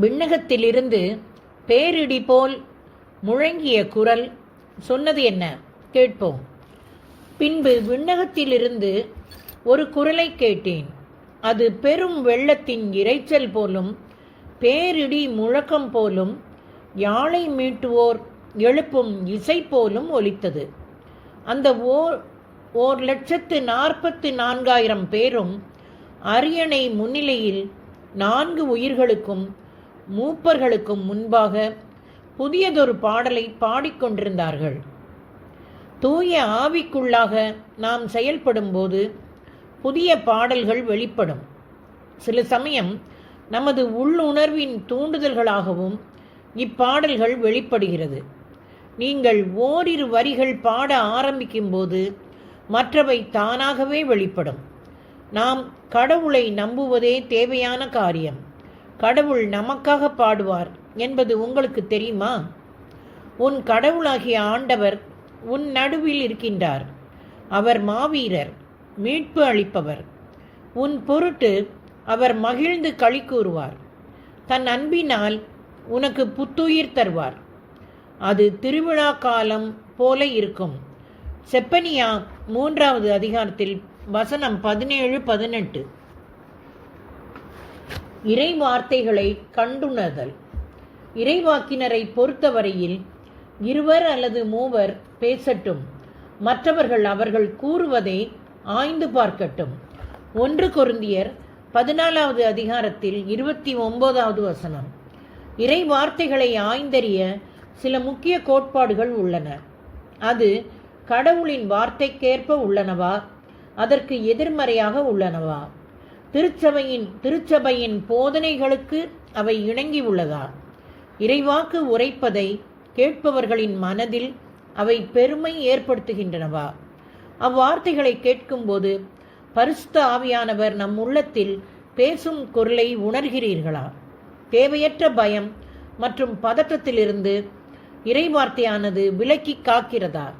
விண்ணகத்திலிருந்து பேரிடி போல் முழங்கிய குரல் சொன்னது என்ன? கேட்போம். பின்பு விண்ணகத்திலிருந்து ஒரு குரலை கேட்டேன். அது பெரும் வெள்ளத்தின் இரைச்சல் போலும் பேரிடி முழக்கம் போலும் யாழை மீட்டுவோர் எழுப்பும் இசை போலும் ஒலித்தது. அந்த ஓர் ஓர் லட்சத்து நாற்பத்து நான்காயிரம் பேரும் அரியணை முன்னிலையில் நான்கு உயிர்களுக்கும் மூப்பர்களுக்கும் முன்பாக புதியதொரு பாடலை பாடிக்கொண்டிருந்தார்கள். தூய ஆவிக்குள்ளாக நாம் செயல்படும்போது புதிய பாடல்கள் வெளிப்படும். சில சமயம் நமது உள்ளுணர்வின் தூண்டுதல்களாகவும் இப்பாடல்கள் வெளிப்படுகிறது. நீங்கள் ஓரிரு வரிகள் பாட ஆரம்பிக்கும்போது மற்றவை தானாகவே வெளிப்படும். நாம் கடவுளை நம்புவதே தேவையான காரியம். கடவுள் நமக்காக பாடுவார் என்பது உங்களுக்கு தெரியுமா? உன் கடவுளாகிய ஆண்டவர் உன் நடுவில் இருக்கின்றார். அவர் மாவீரர் மீட்பு அளிப்பவர். உன் பொருட்டு அவர் மகிழ்ந்து களி கூறுவார். தன் அன்பினால் உனக்கு புத்துயிர் தருவார். அது திருவிழா காலம் போல இருக்கும். செப்பனியா மூன்றாவது அதிகாரத்தில் வசனம் பதினேழு பதினெட்டு. இறை வார்த்தைகளை கண்டுணர்தல். இறைவாக்கினரை பொறுத்தவரையில் இருவர் அல்லது மூவர் பேசட்டும். மற்றவர்கள் அவர்கள் கூறுவதை ஆய்ந்து பார்க்கட்டும். ஒன்று கொருந்தியர் பதினாலாவது அதிகாரத்தில் இருபத்தி ஒன்பதாவது வசனம். இறை வார்த்தைகளை ஆய்ந்தறிய சில முக்கிய கோட்பாடுகள் உள்ளன. அது கடவுளின் வார்த்தைக்கேற்ப உள்ளனவா? அதற்கு எதிர்மறையாக உள்ளனவா? திருச்சபையின் திருச்சபையின் போதனைகளுக்கு அவை இணங்கி உள்ளதா? இறைவாக்கு உரைப்பதை கேட்பவர்களின் மனதில் அவை பெருமை ஏற்படுத்துகின்றனவா? அவ்வார்த்தைகளை கேட்கும்போது பரிசுத்த ஆவியானவர் நம் உள்ளத்தில் பேசும் குரலை உணர்கிறீர்களா? தேவையற்ற பயம் மற்றும் பதற்றத்திலிருந்து இறைவார்த்தையானது விலக்கி காக்கிறதா?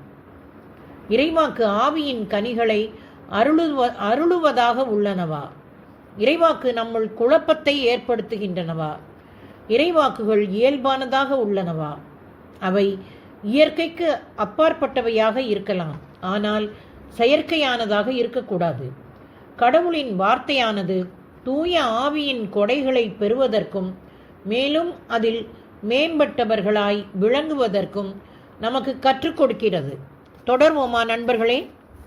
இறைவாக்கு ஆவியின் கனிகளை அருளுவ அருளுவதாக உள்ளனவா? இறைவாக்கு நம்முள் குழப்பத்தை ஏற்படுத்துகின்றனவா? இறைவாக்குகள் இயல்பானதாக உள்ளனவா? அவை இயற்கைக்கு அப்பாற்பட்டவையாக இருக்கலாம் ஆனால் செயற்கையானதாக இருக்கக்கூடாது. கடவுளின் வார்த்தையானது தூய ஆவியின் கொடைகளை பெறுவதற்கும் மேலும் அதில் மேம்பட்டவர்களாய் விளங்குவதற்கும் நமக்கு கற்றுக் கொடுக்கிறது. தொடர்வோமா நண்பர்களே?